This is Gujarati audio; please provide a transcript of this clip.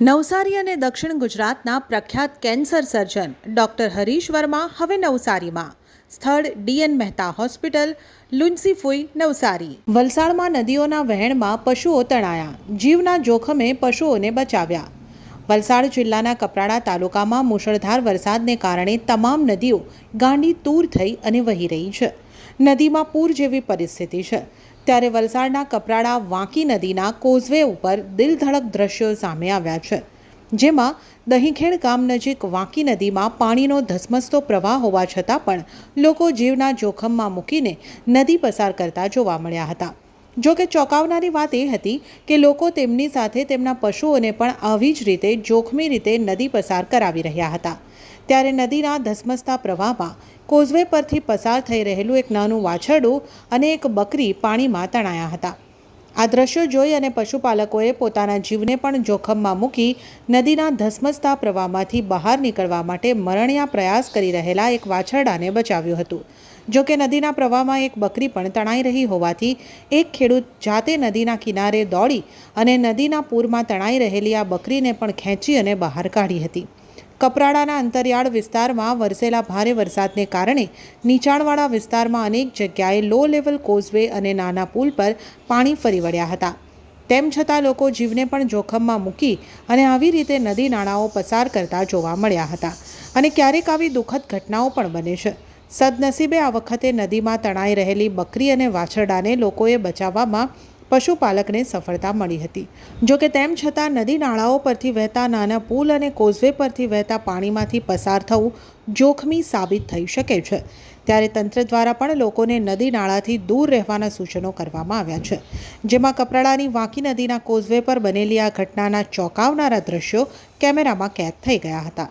નવસારી અને દક્ષિણ ગુજરાતના પ્રખ્યાત cancer surgeon doctor Harish Verma હવે નવસારીમાં. સ્થળ ડીએન મહેતા હોસ્પિટલ લુન્સીફુઈ નવસારી. વલસાડમાં નદીઓના વહેણમાં પશુઓ તણાયા. જીવના જોખમે પશુઓને બચાવ્યા. વલસાડ જિલ્લાના કપરાડા તાલુકામાં મુશળધાર વરસાદને કારણે તમામ નદીઓ ગાંડી તૂર થઈ અને વહી રહી છે. નદીમાં પૂર જેવી પરિસ્થિતિ છે. ત્યારે વલસાડના કપરાડા વાંકી નદીના કોઝવે ઉપર દિલધડક દ્રશ્યો સામે આવ્યા છે, જેમાં દહીંખેડ ગામ નજીક વાંકી નદીમાં પાણીનો ધસમસતો પ્રવાહ હોવા છતાં પણ લોકો જીવના જોખમમાં મૂકીને નદી પસાર કરતા જોવા મળ્યા હતા. જો કે ચોંકાવનારી વાત એ હતી કે લોકો તેમની સાથે તેમના પશુઓને પણ આવી જ રીતે જોખમી રીતે નદી પસાર કરાવી રહ્યા હતા. ત્યારે નદીના ધસમસતા પ્રવાહમાં કોઝવે પરથી પસાર થઈ રહેલું એક નાનું વાછરડું અને એક બકરી પાણીમાં તણાયા હતા. આ દ્રશ્યો જોઈ અને પશુપાલકોએ પોતાના જીવને પણ જોખમમાં મૂકી નદીના ધસમસતા પ્રવાહમાંથી બહાર નીકળવા માટે મરણિયા પ્રયાસ કરી રહેલા એક વાછરડાને બચાવ્યું હતું. જોકે નદીના પ્રવાહમાં એક બકરી પણ તણાઈ રહી હોવાથી એક ખેડૂત જાતે નદીના કિનારે દોડી અને નદીના પૂરમાં તણાઈ રહેલી આ બકરીને પણ ખેંચી અને બહાર કાઢી હતી. કપરાડાના અંતરિયાળ વિસ્તારમાં વરસેલા ભારે વરસાદને કારણે નીચાણવાળા વિસ્તારમાં અનેક જગ્યાએ લો લેવલ કોઝવે અને નાના પુલ પર પાણી ફરી વળ્યા હતા. તેમ છતાં લોકો જીવને પણ જોખમમાં મૂકી અને આવી રીતે નદી નાળાઓ પસાર કરતા જોવા મળ્યા હતા અને ક્યારેક આવી દુઃખદ ઘટનાઓ પણ બને છે. સદનસીબે આ વખતે નદીમાં તણાઈ રહેલી બકરી અને વાછરડાને લોકોએ બચાવવામાં પશુપાલકને સફળતા મળી હતી. જોકે તેમ છતાં નદી નાળાઓ પરથી વહેતા નાના પુલ અને કોઝવે પરથી વહેતા પાણીમાંથી પસાર થવું જોખમી સાબિત થઈ શકે છે. ત્યારે તંત્ર દ્વારા પણ લોકોને નદી નાળાથી દૂર રહેવાના સૂચનો કરવામાં આવ્યા છે. જેમાં કપરાડાની વાંકી નદીના કોઝવે પર બનેલી આ ઘટનાના ચોંકાવનારા દ્રશ્યો કેમેરામાં કેદ થઈ ગયા હતા.